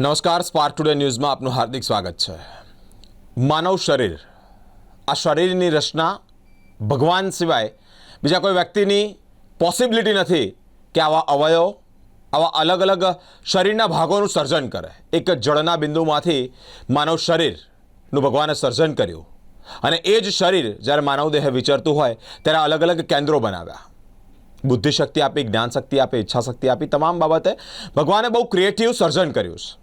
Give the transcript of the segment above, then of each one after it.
નમસ્કાર, spark today ન્યૂઝમાં આપનું હાર્દિક સ્વાગત છે. માનવ શરીર, આ શરીરની રચના ભગવાન સિવાય બીજા કોઈ વ્યક્તિની પોસિબિલિટી નથી કે આવા અવયવ, આવા અલગ અલગ શરીરના ભાગોનું સર્જન કરે. એક જળના બિંદુમાંથી માનવ શરીરનું ભગવાને સર્જન કર્યું. અને એ જ શરીર જ્યારે માનવ દેહ વિચરતું હોય ત્યારે અલગ અલગ કેન્દ્રો બનાવ્યા. બુદ્ધિ શક્તિ આપી જ્ઞાન શક્તિ આપી ઈચ્છા શક્તિ આપી, તમામ બાબતે ભગવાને બહુ ક્રિએટિવ સર્જન કર્યું છે.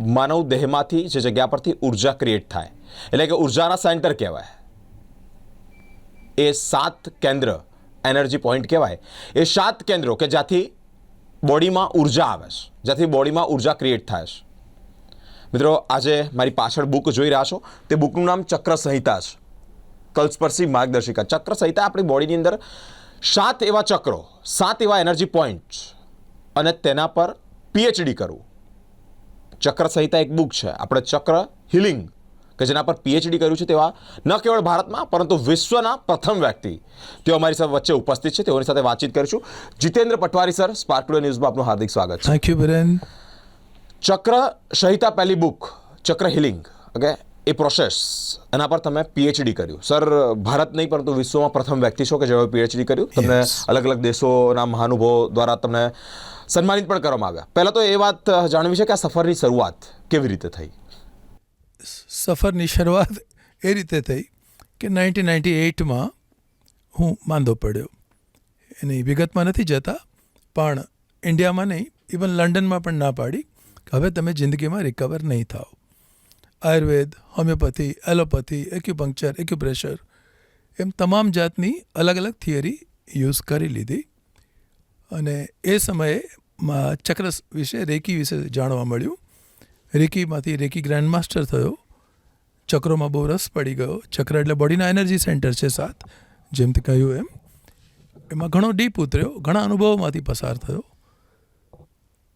માનવ દેહમાંથી જે જગ્યા પરથી ઊર્જા ક્રિએટ થાય, એટલે કે ઉર્જાના સેન્ટર કહેવાય. એ સાત કેન્દ્ર એનર્જી પોઈન્ટ કહેવાય. એ સાત કેન્દ્રો કે જ્યાંથી બોડીમાં ઊર્જા આવે છે, જ્યાંથી બોડીમાં ઊર્જા ક્રિએટ થાય છે. મિત્રો, આજે મારી પાછળ બુક જોઈ રહ્યા છો, તે બુકનું નામ ચક્ર સંહિતા છે. કલ્પસ્પર્શી માર્ગદર્શિકા. ચક્ર સંહિતા આપણી બોડીની અંદર સાત એવા ચક્રો, સાત એવા એનર્જી પોઈન્ટ અને તેના પર પીએચડી કરવું. ચક્ર સંહિતા એક બુક છે. આપણે ચક્ર હિલિંગ કે જેના પર પીએચડી કર્યું છે તેવા ન કેવળ ભારતમાં પરંતુ વિશ્વના પ્રથમ વ્યક્તિ. તેઓ અમારી સાથે વચ્ચે ઉપસ્થિત છે. તેઓની સાથે વાતચીત કરીશું. જીતેન્દ્ર પટવારી સર સ્પાર્કડો ન્યૂઝમાં આપનું હાર્દિક સ્વાગત છે. થેન્ક યુ બિરેન ચક્ર સંહિતા પહેલી બુક ચક્ર હિલિંગ. ઓકે એ પ્રોસેસ એના પર તમે પીએચડી કર્યું. સર ભારત નહીં પરંતુ વિશ્વમાં પ્રથમ વ્યક્તિ છો કે જેઓએ પીએચડી કર્યું? તમને અલગ અલગ દેશોના મહાનુભાવો દ્વારા તમને સન્માનિત પણ કરવામાં આવ્યા. પહેલાં તો એ વાત જાણવી છે કે આ સફરની શરૂઆત કેવી રીતે થઈ? સફરની શરૂઆત એ રીતે થઈ કે નાઇન્ટીન નાઇન્ટી એઇટમાં હું માંદો પડ્યો. એની વિગતમાં નથી જતા, પણ ઇન્ડિયામાં નહીં, ઇવન લંડનમાં પણ ના પાડી કે હવે તમે જિંદગીમાં રિકવર નહીં થાઓ. Ayurveda, homeopathy, allopathy acupuncture acupressure એમ તમામ જાતની અલગ અલગ થિયરી યુઝ કરી લીધી. અને એ સમયે ચક્ર વિશે, રેકી વિશે જાણવા મળ્યું. રેકીમાંથી રેકી ગ્રાન્ડ માસ્ટર થયો. ચક્રોમાં બહુ રસ પડી ગયો. ચક્ર એટલે બોડીના એનર્જી સેન્ટર છે સાત, જેમ તે કહ્યું એમ. એમાં ઘણો ડીપ ઉતર્યો, ઘણા અનુભવોમાંથી પસાર થયો.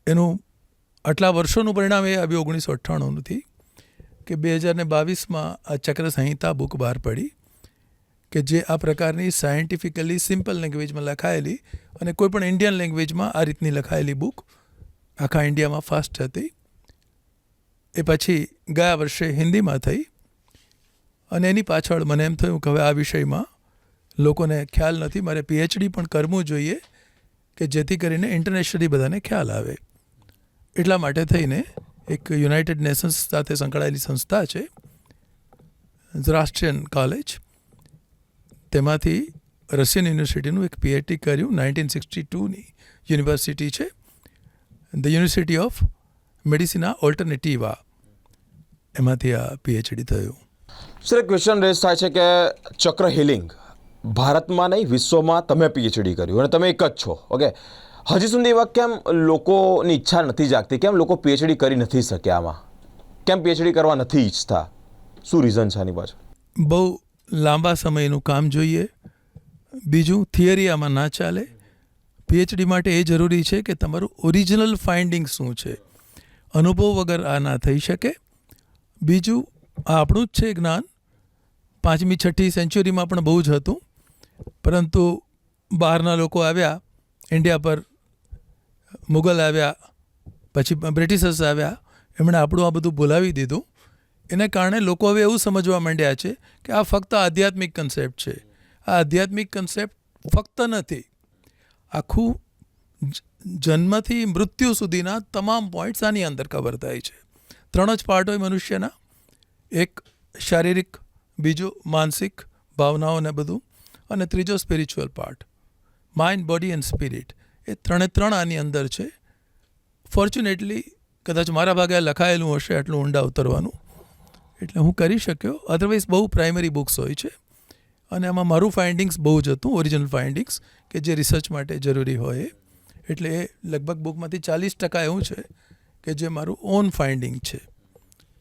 એનું આટલા વર્ષોનું પરિણામ એ આવ્યું ઓગણીસો અઠ્ઠાણુંથી, કે બે હજારને બાવીસમાં આ ચક્ર સંહિતા બુક બહાર પડી. કે જે આ પ્રકારની સાયન્ટિફિકલી સિમ્પલ લેંગ્વેજમાં લખાયેલી અને કોઈ પણ ઇન્ડિયન લેંગ્વેજમાં આ રીતની લખાયેલી બુક આખા ઇન્ડિયામાં ફાસ્ટ હતી. એ પછી ગયા વર્ષે હિન્દીમાં થઈ અને એની પાછળ મને એમ થયું કે હવે આ વિષયમાં લોકોને ખ્યાલ નથી, મારે પીએચડી પણ કરવું જોઈએ કે જેથી કરીને ઇન્ટરનેશનલી બધાને ખ્યાલ આવે. એટલા માટે થઈને એક યુનાઇટેડ નેશન્સ સાથે સંકળાયેલી સંસ્થા છે રાષ્ટ્રીયન કોલેજ તેમાંથી રશિયન યુનિવર્સિટીનું એક પીએચડી કર્યું નાઇન્ટીન સિક્સટી ટુની યુનિવર્સિટી છે. The university of Medicina Alternativa એમાંથી આ પીએચડી થયું. સર એક ક્વેશ્ચન રેસ થાય છે કે ચક્ર હિલિંગ ભારતમાં નહીં વિશ્વમાં તમે પીએચડી કર્યું અને તમે એક જ છો ઓકે હજી સુધી એવા કેમ લોકોની ઈચ્છા નથી જાગતી? કેમ લોકો પીએચડી કરી નથી શક્યા આમાં? કેમ પીએચડી કરવા નથી ઈચ્છતા? શું રીઝન છે આની પાછળ? બહુ લાંબા સમયનું કામ જોઈએ. બીજું થિયરી આમાં ના ચાલે. પીએચડી માટે એ જરૂરી છે કે તમારું ઓરિજિનલ ફાઇન્ડિંગ શું છે? અનુભવ વગર આ ના થઈ શકે. બીજું, આ આપણું જ છે જ્ઞાન. પાંચમી, છઠ્ઠી સેન્ચુરીમાં પણ બહુ જ હતું. પરંતુ બહારના લોકો આવ્યા, ઇન્ડિયા પર મુગલ આવ્યા, પછી બ્રિટિશર્સ આવ્યા, એમણે આપણું આ બધું બોલાવી દીધું. એને કારણે લોકો હવે એવું સમજવા માંડ્યા છે કે આ ફક્ત આધ્યાત્મિક કન્સેપ્ટ છે. આ આધ્યાત્મિક કન્સેપ્ટ ફક્ત નથી. આખું જન્મથી મૃત્યુ સુધીના તમામ પોઈન્ટ્સ આની અંદર કવર થાય છે. ત્રણ જ પાર્ટ હોય મનુષ્યના. એક શારીરિક, બીજું માનસિક ભાવનાઓ ને બધું, અને ત્રીજો spiritual part mind body and spirit એ ત્રણે ત્રણ આની અંદર છે. ફોર્ચ્યુનેટલી કદાચ મારા ભાગે લખાયેલું હશે, આટલું ઊંડા ઉતરવાનું. એટલે હું કરી શક્યો. અધરવાઇઝ બહુ પ્રાઇમરી બુક્સ હોય છે. અને આમાં મારું ફાઇન્ડિંગ્સ બહુ જ હતું ઓરિજિનલ ફાઇન્ડિંગ્સ કે જે રિસર્ચ માટે જરૂરી હોય. એટલે લગભગ બુકમાંથી ચાલીસ ટકા એવું છે કે જે મારું ઓન ફાઇન્ડિંગ છે.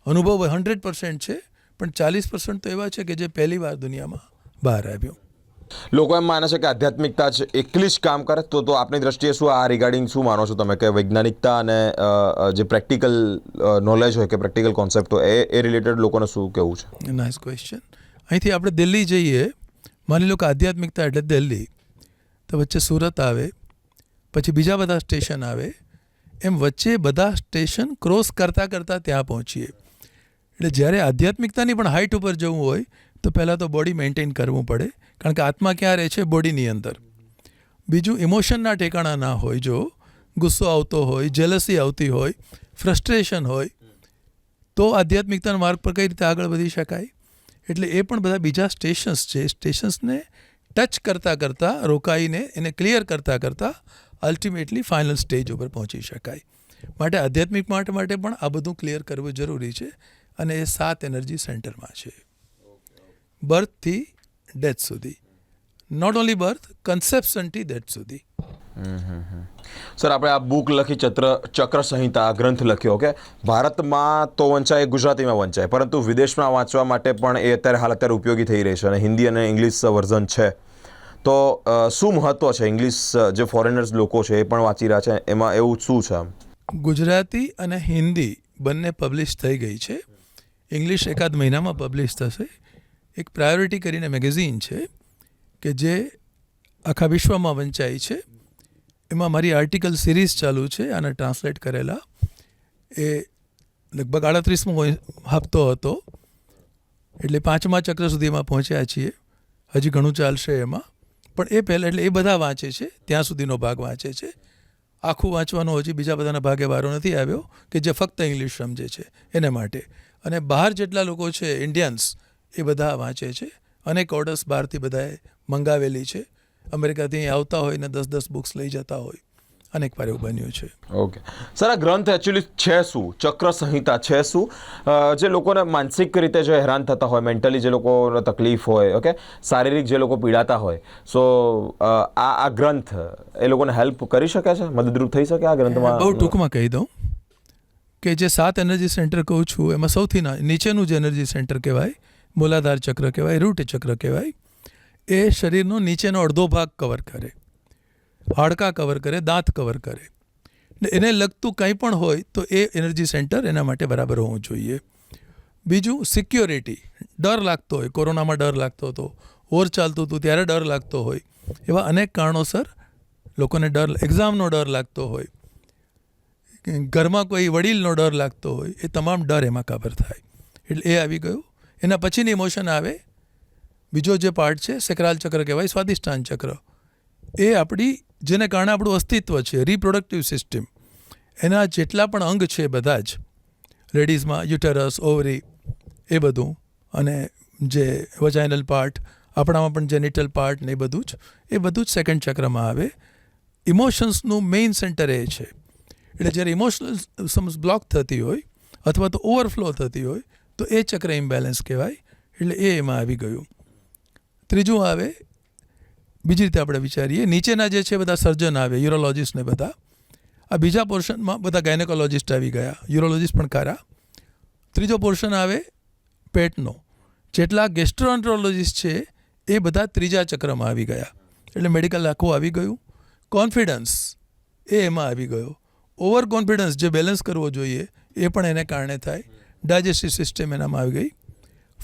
અનુભવ હંડ્રેડ પર્સન્ટ છે, પણ ચાલીસ પર્સન્ટ તો એવા છે કે જે પહેલી વાર દુનિયામાં બહાર આવ્યું. લોકો એમ માને છે કે આધ્યાત્મિકતા જ એકલી જ કામ કરે. તો તો આપની દ્રષ્ટિએ શું આ રિગાર્ડિંગ શું માનો છો તમે? કે વૈજ્ઞાનિકતા અને જે પ્રેક્ટિકલ નોલેજ હોય કે પ્રેક્ટિકલ કોન્સેપ્ટ હોય, એ એ રિલેટેડ લોકોને શું કહેવું છે? નાઇસ ક્વેશ્ચન અહીંથી આપણે દિલ્હી જઈએ. માની લો કે આધ્યાત્મિકતા એટલે દિલ્હી. તો વચ્ચે સુરત આવે, પછી બીજા બધા સ્ટેશન આવે. એમ વચ્ચે બધા સ્ટેશન ક્રોસ કરતાં કરતાં ત્યાં પહોંચીએ. એટલે જ્યારે આધ્યાત્મિકતાની પણ હાઇટ ઉપર જવું હોય, તો પહેલાં તો બોડી મેન્ટેન કરવું પડે. કારણ કે આત્મા ક્યાં રહે છે? બોડીની અંદર. બીજું ઇમોશનના ટેકાણા ના હોય, જો ગુસ્સો આવતો હોય જેલસી આવતી હોય ફ્રસ્ટ્રેશન હોય, તો આધ્યાત્મિકતાના માર્ગ પર કઈ રીતે આગળ વધી શકાય? એટલે એ પણ બધા બીજા સ્ટેશન્સ છે. સ્ટેશન્સને ટચ કરતાં કરતાં, રોકાઈને એને ક્લિયર કરતાં કરતાં અલ્ટિમેટલી ફાઇનલ સ્ટેજ ઉપર પહોંચી શકાય. માટે આધ્યાત્મિક માટે માટે પણ આ બધું ક્લિયર કરવું જરૂરી છે અને એ સાત એનર્જી સેન્ટરમાં છે. બર્થથી ડેથ સુધી. નોટ ઓન્લી બર્થ કન્સેપ્શનથી ડેથ સુધી. સર આપણે આ બુક લખી ચત્ર ચક્ર સંહિતા આ ગ્રંથ લખ્યો કે ભારતમાં તો વંચાય ગુજરાતીમાં વંચાય પરંતુ વિદેશમાં વાંચવા માટે પણ એ અત્યારે હાલ અત્યારે ઉપયોગી થઈ રહી છે અને હિન્દી અને ઇંગ્લિશ વર્ઝન છે. તો શું મહત્વ છે ઇંગ્લિશ જે ફોરેનર્સ લોકો છે એ પણ વાંચી રહ્યા છે? એમાં એવું શું છે ગુજરાતી અને હિન્દી બંને પબ્લિશ થઈ ગઈ છે. ઇંગ્લિશ એકાદ મહિનામાં પબ્લિશ થશે. એક પ્રાયોરિટી કરીને મેગેઝિન છે કે જે આખા વિશ્વમાં વંચાય છે. એમાં મારી આર્ટિકલ સિરીઝ ચાલુ છે, આને ટ્રાન્સલેટ કરેલા. એ લગભગ આડત્રીસમો હપ્તો હતો. એટલે પાંચમા ચક્ર સુધીમાં પહોંચ્યા છીએ. હજી ઘણું ચાલશે એમાં. પણ એ પહેલાં, એટલે એ બધા વાંચે છે. ત્યાં સુધીનો ભાગ વાંચે છે. આખું વાંચવાનો હજી બીજા બધાના ભાગે વારો નથી આવ્યો, કે જે ફક્ત ઇંગ્લિશ સમજે છે, એને માટે. અને બહાર જેટલા લોકો છે ઇન્ડિયન્સ એ બધા વાંચે છે. અનેક ઓર્ડર્સ બહારથી બધાએ મંગાવેલી છે. અમેરિકાથી અહીં આવતા હોય ને દસ દસ બુક્સ લઈ જતા હોય. અનેક વાર એવું બન્યું છે. ઓકે સર આ ગ્રંથ એકચ્યુઅલી છે શું? ચક્ર સંહિતા છે શું? જે લોકોને માનસિક રીતે જે હેરાન થતા હોય મેન્ટલી જે લોકોને તકલીફ હોય ઓકે શારીરિક જે લોકો પીડાતા હોય. સો આ આ ગ્રંથ એ લોકોને હેલ્પ કરી શકે છે? મદદરૂપ થઈ શકે આ ગ્રંથમાં? બહુ ટૂંકમાં કહી દઉં કે જે સાત એનર્જી સેન્ટર કહું છું એમાં સૌથી નીચેનું જે એનર્જી સેન્ટર કહેવાય મૂલાધાર ચક્ર કહેવાય, રૂટ ચક્ર કહેવાય, એ શરીરનો નીચેનો અડધો ભાગ કવર કરે, હાડકાં કવર કરે, દાંત કવર કરે. એને લગતું કંઈ પણ હોય તો એ એનર્જી સેન્ટર એના માટે બરાબર હોવું જોઈએ. બીજું સિક્યોરિટી ડર લાગતો હોય, કોરોનામાં ડર લાગતો હતો ઓર ચાલતું હતું ત્યારે ડર લાગતો હોય, એવા અનેક કારણોસર લોકોને ડર એક્ઝામનો ડર લાગતો હોય, ઘરમાં કોઈ વડીલનો ડર લાગતો હોય, એ તમામ ડર એમાં કવર થાય. એટલે એ આવી ગયું. એના પછીની ઇમોશન આવે, બીજો જે પાર્ટ છે, સેક્રાલ ચક્ર કહેવાય, સ્વાદિષ્ટાન ચક્ર. એ આપણી, જેને કારણે આપણું અસ્તિત્વ છે રિપ્રોડક્ટિવ સિસ્ટમ એના જેટલા પણ અંગ છે બધા જ લેડીઝમાં યુટેરસ ઓવરી એ બધું, અને જે વજાઇનલ પાર્ટ આપણામાં પણ જેનિટલ પાર્ટ ને એ બધું જ, એ બધું જ સેકન્ડ ચક્રમાં આવે. ઇમોશન્સનું મેઇન સેન્ટર એ છે. એટલે જ્યારે ઇમોશનલ બ્લોક થતી હોય, અથવા તો ઓવરફ્લો થતી હોય તો એ ચક્ર ઇમ્બેલેન્સ કહેવાય, એટલે એ એમાં આવી ગયું. ત્રીજું આવે, બીજી રીતે આપણે વિચારીએ, નીચેના જે છે બધા સર્જન આવે યુરોલોજિસ્ટ ને બધા. આ બીજા પોર્શનમાં બધા ગાયનેકોલોજિસ્ટ આવી ગયા યુરોલોજિસ્ટ પણ ખારા ત્રીજો પોર્શન આવે, પેટનો. જેટલા ગેસ્ટ્રોએન્ટ્રોલોજિસ્ટ છે, એ બધા ત્રીજા ચક્રમાં આવી ગયા. એટલે મેડિકલ આખું આવી ગયું. કોન્ફિડન્સ એ એમાં આવી ગયો. ઓવર કોન્ફિડન્સ જે બેલેન્સ કરવો જોઈએ, એ પણ એને કારણે થાય. ડાયજેસ્ટિવ સિસ્ટમ એનામાં આવી ગઈ.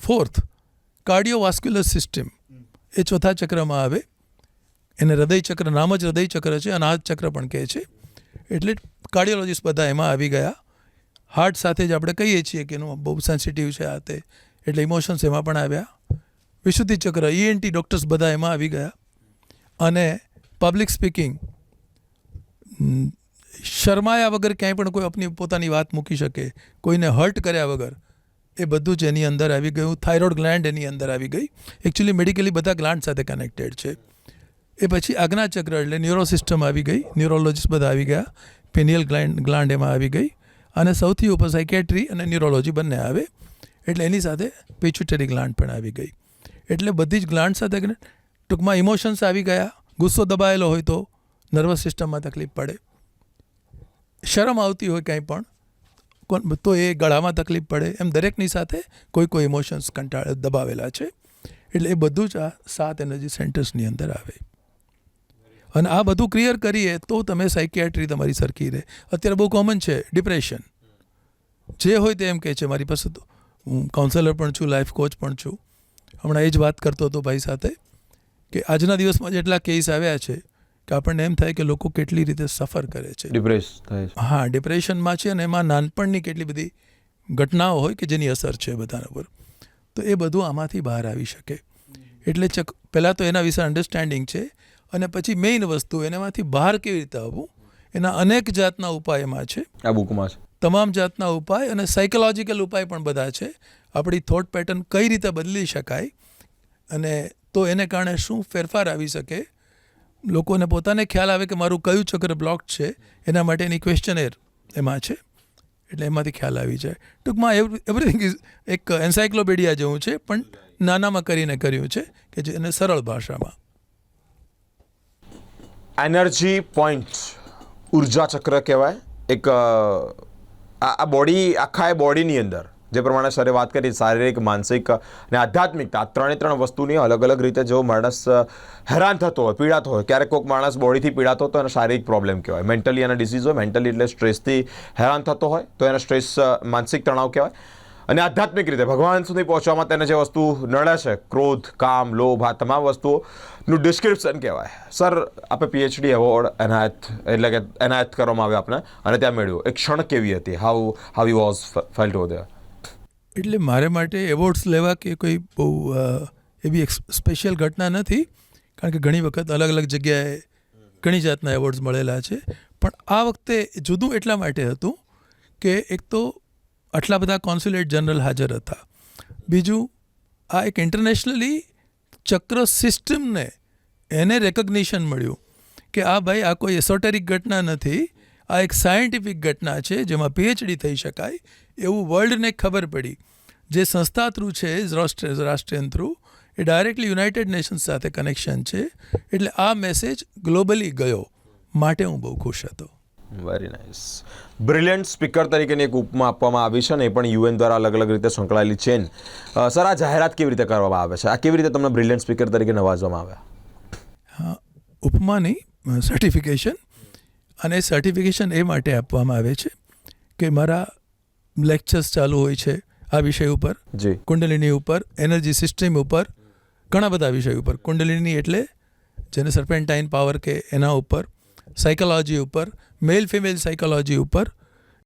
ફોર્થ કાર્ડિયોવાસ્ક્યુલર સિસ્ટમ એ ચોથા ચક્રમાં આવે. એને હૃદય ચક્ર, નામ જ હૃદય ચક્ર છે અને આ ચક્ર પણ કહે છે. એટલે કાર્ડિયોલોજીસ્ટ બધા એમાં આવી ગયા. હાર્ટ સાથે જ આપણે કહીએ છીએ કે એનું બહુ સેન્સિટિવ છે આ તે. એટલે ઇમોશન્સ એમાં પણ આવ્યા. વિશુદ્ધિ ચક્ર ઈએનટી ડૉક્ટર્સ બધા એમાં આવી ગયા. અને પબ્લિક સ્પીકિંગ શરમાયા વગર ક્યાંય પણ કોઈ આપની પોતાની વાત મૂકી શકે, કોઈને હર્ટ કર્યા વગર, એ બધું જ એની અંદર આવી ગયું. થાઇરોઇડ ગ્લેન્ડ એની અંદર આવી ગઈ. એકચ્યુઅલી મેડિકલી બધા ગ્લાન્ડ સાથે કનેક્ટેડ છે. એ પછી આજ્ઞા ચક્ર, એટલે ન્યુરો સિસ્ટમ આવી ગઈ. ન્યુરોલોજીસ્ટ બધા આવી ગયા. પેનિયલ ગ્લાન્ડ ગ્લાન્ડ એમાં આવી ગઈ. અને સૌથી ઉપર સાયકેટ્રી અને ન્યુરોલોજી બંને આવે. એટલે એની સાથે પિચ્યુટરી ગ્લાન્ડ પણ આવી ગઈ. એટલે બધી જ ગ્લાન્ડ સાથે ટૂંકમાં ઇમોશન્સ આવી ગયા. ગુસ્સો દબાયેલો હોય તો નર્વસ સિસ્ટમમાં તકલીફ પડે. શરમ આવતી હોય કાંઈ પણ તો એ ગળામાં તકલીફ પડે. એમ દરેકની સાથે કોઈ કોઈ ઇમોશન્સ કંટાળ, દબાવેલા છે. એટલે એ બધું જ આ સાત એનર્જી સેન્ટર્સની અંદર આવે. અને આ બધું ક્લિયર કરીએ તો તમે સાયકિયાટ્રી તમારી સરખી રહે. અત્યારે બહુ કોમન છે ડિપ્રેશન જે હોય તે એમ કહે છે મારી પાસે તો. હું કાઉન્સેલર પણ છું લાઈફ કોચ પણ છું. હમણાં એ જ વાત કરતો હતો ભાઈ સાથે કે આજના દિવસમાં જેટલા કેસ આવ્યા છે કે આપણને એમ થાય કે લોકો કેટલી રીતે સફર કરે છે. ડિપ્રેસ થાય છે. હા ડિપ્રેશનમાં છે અને એમાં નાનપણની કેટલી બધી ઘટનાઓ હોય કે જેની અસર છે બધાના પર તો એ બધું આમાંથી બહાર આવી શકે. એટલે ચક પહેલાં તો એના વિશે અન્ડરસ્ટેન્ડિંગ છે અને પછી મેઇન વસ્તુ એનામાંથી બહાર કેવી રીતે આવવું એના અનેક જાતના ઉપાય એમાં છે. આ બુકમાં છે. તમામ જાતના ઉપાય અને સાયકોલોજીકલ ઉપાય પણ બધા છે. આપણી થોટ પેટર્ન કઈ રીતે બદલી શકાય અને તો એને કારણે શું ફેરફાર આવી શકે લોકોને પોતાને ખ્યાલ આવે કે મારું કયું ચક્ર બ્લોક છે, એના માટેની ક્વેશ્ચનેર એમાં છે. એટલે એમાંથી ખ્યાલ આવી જાય. ટૂંકમાં એવરીથિંગ ઇઝ એક એન્સાયક્લોપીડિયા જેવું છે, પણ નાનામાં કરીને કર્યું છે, કે જે એને સરળ ભાષામાં. એનર્જી પોઈન્ટ ઊર્જા ચક્ર કહેવાય. એક આ બોડી આખા એ બોડીની અંદર. જે પ્રમાણે સરે વાત કરી, શારીરિક, માનસિક અને આધ્યાત્મિકતા, ત્રણે ત્રણ વસ્તુની અલગ અલગ રીતે જો માણસ હેરાન થતો હોય, પીડાતો હોય, ક્યારેક કોઈક માણસ બોડીથી પીડાતો હોય તો એને શારીરિક પ્રોબ્લેમ કહેવાય. મેન્ટલી અને ડિસીઝ હોય મેન્ટલી એટલે સ્ટ્રેસથી હેરાન થતો હોય, તો એને સ્ટ્રેસ માનસિક તણાવ કહેવાય. અને આધ્યાત્મિક રીતે ભગવાન સુધી પહોંચવામાં તેને જે વસ્તુ નડે છે, ક્રોધ, કામ, લોભ, આ તમામ વસ્તુઓનું ડિસ્ક્રિપ્શન કહેવાય. સર આપણે પીએચડી એવોર્ડ એનાયત, એટલે કે એનાયત કરવામાં આવ્યો આપણે અને ત્યાં મેળવ્યો. એક ક્ષણ કેવી હતી? How how you was felt over એટલે મારે માટે એવોર્ડ્સ લેવા કે કોઈ બહુ એવી એક સ્પેશિયલ ઘટના નથી, કારણ કે ઘણી વખત અલગ અલગ જગ્યાએ ઘણી જાતના એવોર્ડ્સ મળેલા છે. પણ આ વખતે જુદું એટલા માટે હતું કે એક તો આટલા બધા કોન્સ્યુલેટ જનરલ હાજર હતા. બીજું, આ એક ઇન્ટરનેશનલી ચક્ર સિસ્ટમને એને રેકગ્નિશન મળ્યું કે આ ભાઈ આ કોઈ એસોટેરિક ઘટના નથી આ એક સાયન્ટિફિક ઘટના છે જેમાં પીએચડી થઈ શકાય એવું વર્લ્ડને ખબર પડી. જે સંસ્થા થ્રુ છે રાષ્ટ્ર રાષ્ટ્રીયન થ્રુ એ ડાયરેક્ટલી યુનાઇટેડ નેશન્સ સાથે કનેક્શન છે. એટલે આ મેસેજ ગ્લોબલી ગયો. માટે હું બહુ ખુશ હતો. વેરી નાઇસ બ્રિલિયન્ટ સ્પીકર તરીકેની એક ઉપમા આપવામાં આવી છે ને એ પણ યુએન દ્વારા અલગ અલગ રીતે સંકળાયેલી ચેન. સર આ જાહેરાત કેવી રીતે કરવામાં આવે છે? આ કેવી રીતે તમને બ્રિલિયન્ટ સ્પીકર તરીકે નવાજવામાં આવ્યા? હા નહીં સર્ટિફિકેશન અને સર્ટિફિકેશન એ માટે આપવામાં આવે છે કે મારા લેક્ચર્સ ચાલુ હોય છે આ વિષય ઉપર જી. કુંડલિની ઉપર એનર્જી સિસ્ટમ ઉપર ઘણા બધા વિષય ઉપર. કુંડલિની એટલે જેને સર્પેન્ટાઇન પાવર કે એના ઉપર સાયકોલોજી ઉપર મેલ ફિમેલ સાયકોલોજી ઉપર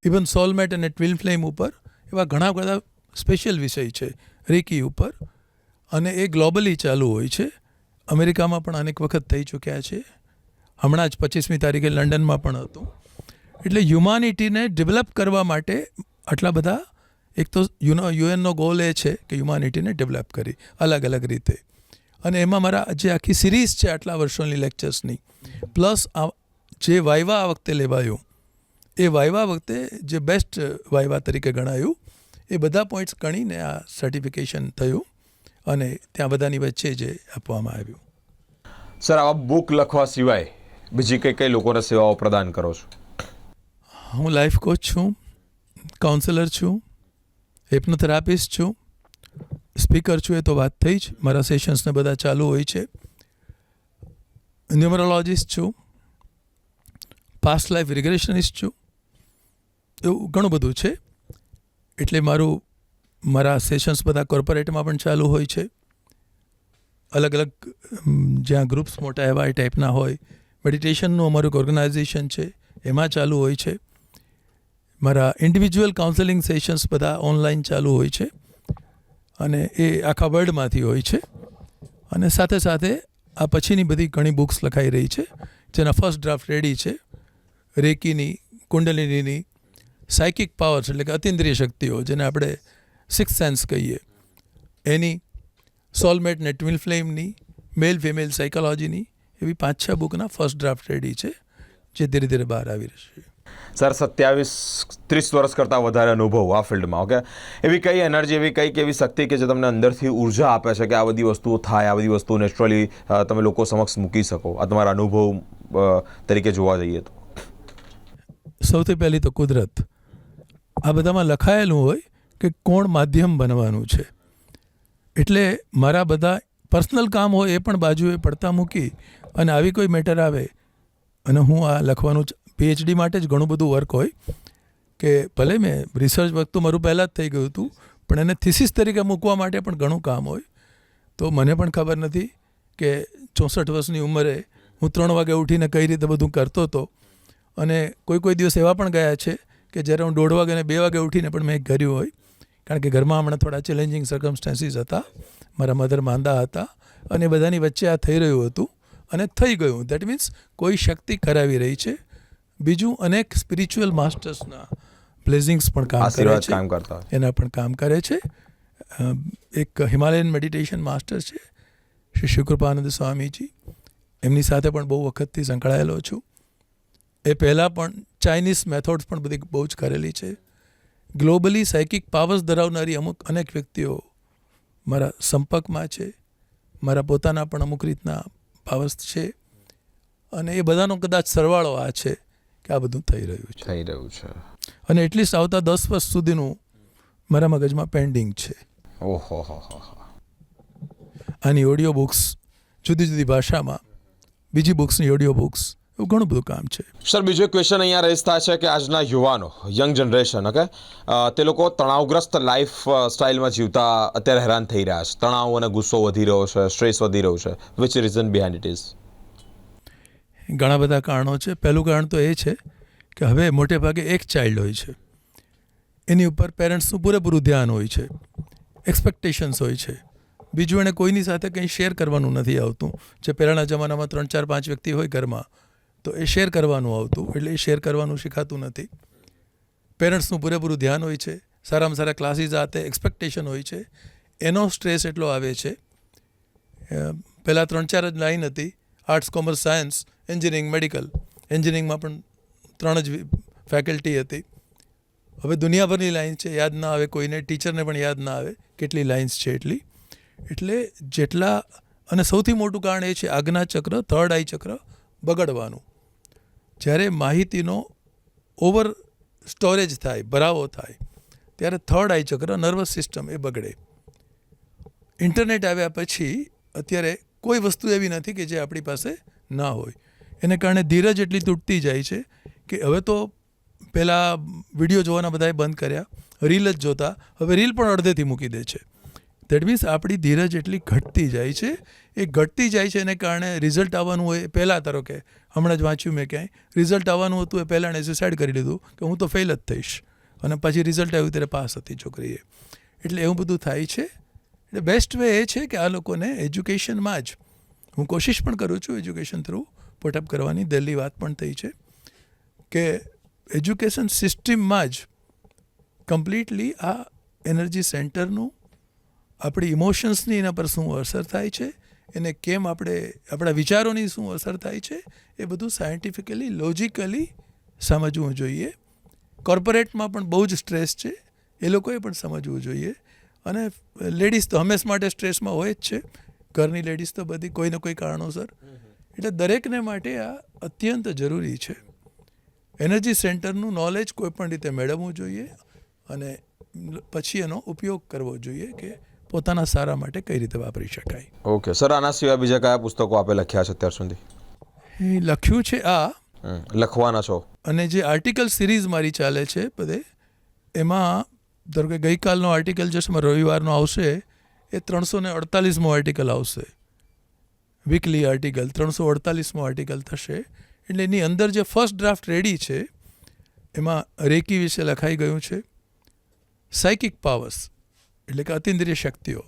ઇવન સોલમેટ અને ટ્વિલ ફ્લેમ ઉપર એવા ઘણા બધા સ્પેશિયલ વિષય છે. રેકી ઉપર અને એ ગ્લોબલી ચાલુ હોય છે. અમેરિકામાં પણ અનેક વખત થઈ ચૂક્યા છે. હમણાં જ પચીસમી તારીખે લંડનમાં પણ હતું. એટલે હ્યુમાનિટીને ડેવલપ કરવા માટે આટલા બધા, એક તો યુનો યુએનનો ગોલ એ છે કે હ્યુમાનિટીને ડેવલપ કરી, અલગ અલગ રીતે. અને એમાં મારા જે આખી સિરીઝ છે આટલા વર્ષોની લેક્ચર્સની પ્લસ આ જે વાયવા આ વખતે લેવાયું, એ વાયવા વખતે જે બેસ્ટ વાયવા તરીકે ગણાયું, એ બધા પોઈન્ટ્સ ગણીને આ સર્ટિફિકેશન થયું અને ત્યાં બધાની વચ્ચે જે આપવામાં આવ્યું. સર, આવા બુક લખવા સિવાય બીજી કઈ કઈ લોકોને સેવાઓ પ્રદાન કરો છો? હું લાઈફ કોચ છું કાઉન્સેલર છું હિપ્નોથેરાપિસ્ટ છું સ્પીકર છું એ તો વાત થઈ જ. મારા સેશન્સને બધા ચાલુ હોય છે. ન્યુમરોલોજિસ્ટ છું પાસ્ટ લાઈફ રિગ્રેશનિસ્ટ છું, એવું ઘણું બધું છે. એટલે મારું, મારા સેશન્સ બધા કોર્પોરેટમાં પણ ચાલુ હોય છે. અલગ અલગ જ્યાં ગ્રુપ્સ મોટા એવા એ ટાઈપના હોય. મેડિટેશનનું અમારું એક ઓર્ગેનાઇઝેશન છે. એમાં ચાલુ હોય છે. મારા ઇન્ડિવિજ્યુઅલ કાઉન્સેલિંગ સેશન્સ બધા ઓનલાઈન ચાલુ હોય છે. અને એ આખા વર્લ્ડમાંથી હોય છે. અને સાથે સાથે આ પછીની બધી ઘણી બુક્સ લખાઈ રહી છે. જેના ફર્સ્ટ ડ્રાફ્ટ રેડી છે. રેકીની, કુંડલિનીની સાયકિક પાવર્સ એટલે કે અતિન્દ્રિય શક્તિઓ, જેને આપણે સિક્સ સેન્સ કહીએ. એની સોલમેટ ને ટ્વિલ ફ્લેમની મેલ ફિમેલ સાયકોલોજીની એવી પાંચ છ બુકના ફર્સ્ટ ડ્રાફ્ટ રેડી છે જે ધીરે ધીરે બહાર આવી રહેશે. સર સત્યાવીસ ત્રીસ વર્ષ કરતાં વધારે અનુભવ આ ફિલ્ડમાં ઓકે એવી કઈ એનર્જી એવી કઈ એવી શક્તિ કે જે તમને અંદરથી ઊર્જા આપે છે કે આ બધી વસ્તુઓ થાય આ બધી વસ્તુઓ નેચરલી તમે લોકો સમક્ષ મૂકી શકો? આ તમારા અનુભવ તરીકે જોવા જઈએ તો. સૌથી પહેલી તો કુદરત. આ બધામાં લખાયેલું હોય કે કોણ માધ્યમ બનવાનું છે. એટલે મારા બધા પર્સનલ કામ હોય એ પણ બાજુએ પડતા મૂકી અને આવી કોઈ મેટર આવે, અને હું આ લખવાનું પીએચડી માટે જ ઘણું બધું વર્ક હોય, કે ભલે મેં રિસર્ચ વર્ક તો મારું પહેલાં જ થઈ ગયું હતું, પણ એને થિસિસ તરીકે મૂકવા માટે પણ ઘણું કામ હોય. તો મને પણ ખબર નથી કે ચોસઠ વર્ષની ઉંમરે હું ત્રણ વાગે ઉઠીને કઈ રીતે બધું કરતો હતો. અને કોઈ કોઈ દિવસ એવા પણ ગયા છે કે જ્યારે હું દોઢ વાગે અને બે વાગે ઉઠીને પણ મેં કર્યું હોય, કારણ કે ઘરમાં હમણાં થોડા ચેલેન્જિંગ સર્કમસ્ટાન્સીસ હતા, મારા મધર માંદા હતા, અને બધાની વચ્ચે આ થઈ રહ્યું હતું. અને થઈ ગયું. દેટ મીન્સ કોઈ શક્તિ કરાવી રહી છે. બીજું અનેક સ્પિરિચ્યુઅલ માસ્ટર્સના બ્લેઝિંગ્સ પણ કામ કરે છે. કામ કરતા એના પણ કામ કરે છે. એક હિમાલયન મેડિટેશન માસ્ટર છે શ્રી શિવકૃપાનંદ સ્વામીજી. એમની સાથે પણ બહુ વખતથી સંકળાયેલો છું. એ પહેલાં પણ ચાઇનીઝ મેથોડ્સ પણ બધી બહુ જ કરેલી છે. ગ્લોબલી સાયકિક પાવર્સ ધરાવનારી અમુક અનેક વ્યક્તિઓ મારા સંપર્કમાં છે. મારા પોતાના પણ અમુક રીતના પાવર્સ છે અને એ બધાનો કદાચ સરવાળો આ છે કે આ બધું થઈ રહ્યું છે. થઈ રહ્યું છે. અને એટલીસ્ટ આવતા દસ વર્ષ સુધીનું મારા મગજમાં પેન્ડિંગ છે. ઓહો. આની ઓડિયો બુક્સ જુદી જુદી ભાષામાં બીજી બુક્સની ઓડિયો બુક્સ એવું ઘણું બધું કામ છે. સર બીજો એક ક્વેશ્ચન અહીંયા રેસ થાય છે કે આજના યુવાનો યંગ જનરેશન ઓકે તે લોકો તણાવગ્રસ્ત લાઈફ સ્ટાઇલમાં જીવતા અત્યારે હેરાન થઈ રહ્યા છે. તણાવ અને ગુસ્સો વધી રહ્યો છે સ્ટ્રેસ વધી રહ્યો છે. Which reason behind it is ઘણા બધા કારણો છે. પહેલું કારણ તો એ છે કે હવે મોટે ભાગે એક ચાઇલ્ડ હોય છે. એની ઉપર પેરેન્ટ્સનું પૂરેપૂરું ધ્યાન હોય છે. એક્સપેક્ટેશન્સ હોય છે. બીજું એણે કોઈની સાથે કંઈ શેર કરવાનું નથી આવતું. જે પહેલાંના જમાનામાં ત્રણ ચાર પાંચ વ્યક્તિ હોય ઘરમાં તો એ શેર કરવાનું આવતું, એટલે એ શેર કરવાનું શીખાતું નથી. પેરેન્ટ્સનું પૂરેપૂરું ધ્યાન હોય છે, સારામાં સારા ક્લાસીસ આતે એક્સપેક્ટેશન હોય છે. એનો સ્ટ્રેસ એટલો આવે છે. પહેલાં ત્રણ ચાર જ લાઈન હતી arts commerce science engineering medical એન્જિનિયરિંગમાં પણ ત્રણ જ ફેકલ્ટી હતી. હવે દુનિયાભરની લાઇન છે, યાદ ના આવે, કોઈને ટીચરને પણ યાદ ના આવે કેટલી લાઇન્સ છે એટલી. એટલે જેટલા, અને સૌથી મોટું કારણ એ છે, આજ્ઞા ચક્ર થર્ડ આઈ ચક્ર બગડવાનું. જ્યારે માહિતીનો ઓવર સ્ટોરેજ થાય, ભરાવો થાય, ત્યારે થર્ડ આઈ ચક્ર નર્વસ સિસ્ટમ એ બગડે. ઇન્ટરનેટ આવ્યા પછી અત્યારે કોઈ વસ્તુ એવી નથી કે જે આપણી પાસે ના હોય. એને કારણે ધીરજ એટલી તૂટતી જાય છે કે હવે તો પહેલાં વીડિયો જોવાના બધાએ બંધ કર્યા રીલ જ જોતા, હવે રીલ પણ અડધેથી મૂકી દે છે. દેટ મીન્સ આપણી ધીરજ એટલી ઘટતી જાય છે એ ઘટતી જાય છે એને કારણે રિઝલ્ટ આવવાનું હોય પહેલાં ધારો કે, હમણાં જ વાંચ્યું મેં ક્યાંય રિઝલ્ટ આવવાનું હતું એ પહેલાં એણે સુસાઇડ કરી લીધું કે હું તો ફેલ જ થઈશ. અને પછી રિઝલ્ટ આવ્યું ત્યારે પાસ હતી છોકરીએ. એટલે એવું બધું થાય છે. એટલે બેસ્ટ વે એ છે કે આ લોકોને એજ્યુકેશનમાં જ હું કોશિશ પણ કરું છું એજ્યુકેશન થ્રુ પોટઅપ કરવાની. દિલ્હી વાત પણ થઈ છે કે એજ્યુકેશન સિસ્ટમમાં જ કમ્પ્લીટલી આ એનર્જી સેન્ટરનું આપણી ઇમોશન્સની એના પર શું અસર થાય છે? એને કેમ આપણે, આપણા વિચારોની શું અસર થાય છે, એ બધું સાયન્ટિફિકલી લોજિકલી સમજવું જોઈએ. કોર્પોરેટમાં પણ બહુ જ સ્ટ્રેસ છે, એ લોકોએ પણ સમજવું જોઈએ. અને લેડીઝ તો હંમેશ માટે સ્ટ્રેસમાં હોય જ છે. ઘરની લેડીઝ તો બધી કોઈને કોઈ કારણોસર. એટલે દરેકને માટે આ અત્યંત જરૂરી છે. એનર્જી સેન્ટરનું નોલેજ કોઈ પણ રીતે મેળવવું જોઈએ અને પછી એનો ઉપયોગ કરવો જોઈએ કે પોતાના સારા માટે કઈ રીતે વાપરી શકાય. ઓકે સર આના સિવાય બીજા કયા પુસ્તકો આપે લખ્યા છે અત્યાર સુધી? એ લખ્યું છે આ. લખવાના છો. અને જે આર્ટિકલ સિરીઝ મારી ચાલે છે બધે એમાં ધારો કે ગઈકાલનો આર્ટિકલ જે રવિવારનો આવશે એ ત્રણસો ને અડતાલીસમો આર્ટિકલ આવશે. વીકલી આર્ટિકલ ત્રણસો અડતાલીસમો આર્ટિકલ થશે. એટલે એની અંદર જે ફર્સ્ટ ડ્રાફ્ટ રેડી છે એમાં રેકી વિશે લખાઈ ગયું છે. સાયકિક પાવર્સ એટલે કે અતિન્દ્રિય શક્તિઓ.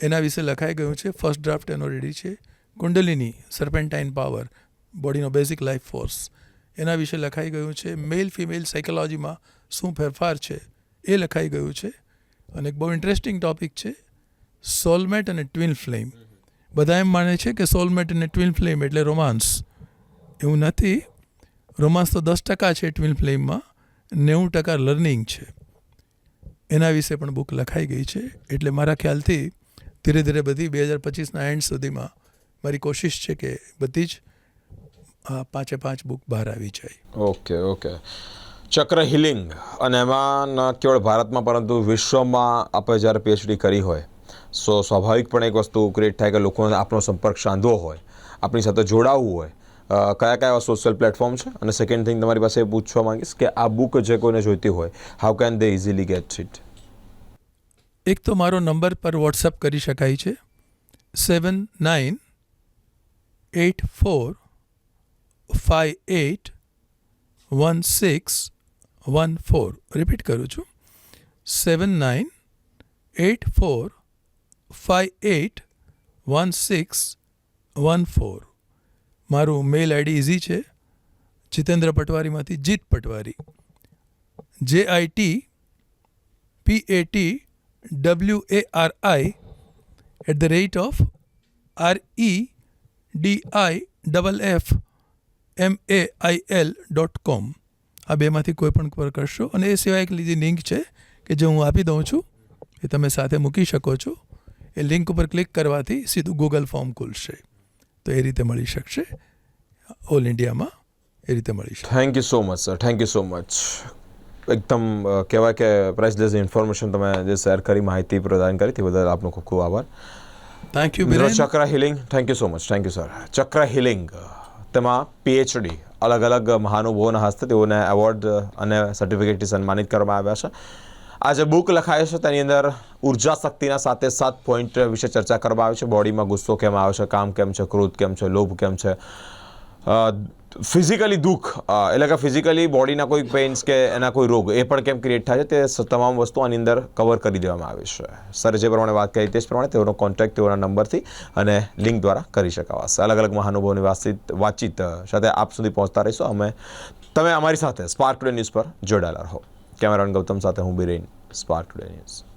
એના વિશે લખાઈ ગયું છે ફર્સ્ટ ડ્રાફ્ટ એનો રેડી છે. કુંડલિની સર્પેન્ટાઇન પાવર બોડીનો બેઝિક લાઈફ ફોર્સ એના વિશે લખાઈ ગયું છે મેલ ફિમેલ સાયકોલોજીમાં શું ફેરફાર છે એ લખાઈ ગયું છે. અને એક બહુ ઇન્ટરેસ્ટિંગ ટોપિક છે સોલમેટ અને ટ્વિન ફ્લેમ બધા એમ માને છે કે સોલમેટ અને ટ્વિન ફ્લેમ એટલે રોમાન્સ એવું નથી. રોમાન્સ તો દસ ટકા છે ટ્વિન ફ્લેમમાં નેવું ટકા લર્નિંગ છે. એના વિશે પણ બુક લખાઈ ગઈ છે. એટલે મારા ખ્યાલથી ધીરે ધીરે બધી બે હજાર પચીસના એન્ડ સુધીમાં મારી કોશિશ છે કે બધી જ પાંચે પાંચ બુક બહાર આવી જાય. Okay okay. ચક્ર હિલિંગ અને એમાં ન કેવળ ભારતમાં પરંતુ વિશ્વમાં આપણે જ્યારે પીએચડી કરી હોય, સો સ્વાભાવિકપણે એક વસ્તુ ક્રિએટ થાય કે લોકોને આપણો સંપર્ક સાંધવો હોય, આપણી સાથે જોડાવવું હોય કયા કયા સોશિયલ પ્લેટફોર્મ છે? અને સેકન્ડ થિંગ તમારી પાસે પૂછવા માંગીશ કે આ બુક જે કોઈને જોઈતી હોય how can they easily get it એક તો મારો નંબર પર વોટ્સઅપ કરી શકાય છે. Seven nine eight four five eight one six one four repeat કરું છું. Seven nine eight four five eight one six one four મારું મેલ આઈડી ઇઝી છે, Jitendra પટવારીમાંથી Jeet Patwari. J I T P A T W A R I at the rate of R E D I double F M A I L dot com આ બેમાંથી કોઈ પણ પર કરશો અને એ સિવાય એક લીધી લિંક છે કે જે હું આપી દઉં છું, એ તમે સાથે મૂકી શકો છો. એ લિંક ઉપર ક્લિક કરવાથી સીધું ગૂગલ ફોર્મ ખુલશે. તો એ રીતે મળી શકશે. ઓલ ઇન્ડિયામાં એ રીતે મળી શકશે. Thank you so much sir thank you so much એકદમ કહેવાય કે પ્રાઇસલેસ ઇન્ફોર્મેશન તમે જે શેર કરી માહિતી પ્રદાન કરી તે બદલ આપનો ખૂબ ખૂબ આભાર. Thank you chakra healing thank you so much thank you sir chakra healing તેમાં પીએચડી અલગ અલગ મહાનુભાવોના હસ્તે તેઓને એવોર્ડ અને સર્ટિફિકેટથી સન્માનિત કરવામાં આવ્યા છે. આ જે બુક લખાય છે, તેની અંદર ઊર્જા શક્તિના સાથે સાત પોઈન્ટ વિશે ચર્ચા કરવામાં આવી છે. બોડીમાં ગુસ્સો કેમ આવે છે, કામ કેમ છે, ક્રોધ કેમ છે, લોભ કેમ છે? ફિઝિકલી દુઃખ એટલે કે ફિઝિકલી બોડીના કોઈ પેઇન્સ કે એના કોઈ રોગ, એ પણ કેમ ક્રિએટ થાય છે, તે તમામ વસ્તુ આની અંદર કવર કરી દેવામાં આવી છે. સર જે પ્રમાણે વાત કરી તે જ પ્રમાણે તેઓનો કોન્ટેક્ટ તેઓના નંબરથી અને લિંક દ્વારા કરી શકાવાશે. અલગ અલગ મહાનુભાવોની વાતચીત વાતચીત સાથે આપ સુધી પહોંચતા રહીશું. અમે, તમે અમારી સાથે સ્પાર્ક ટુડે ન્યૂઝ પર જોડાયેલા રહો. કેમેરામેન ગૌતમ સાથે હું બિરેન સ્પાર્ક ટુડે ન્યૂઝ.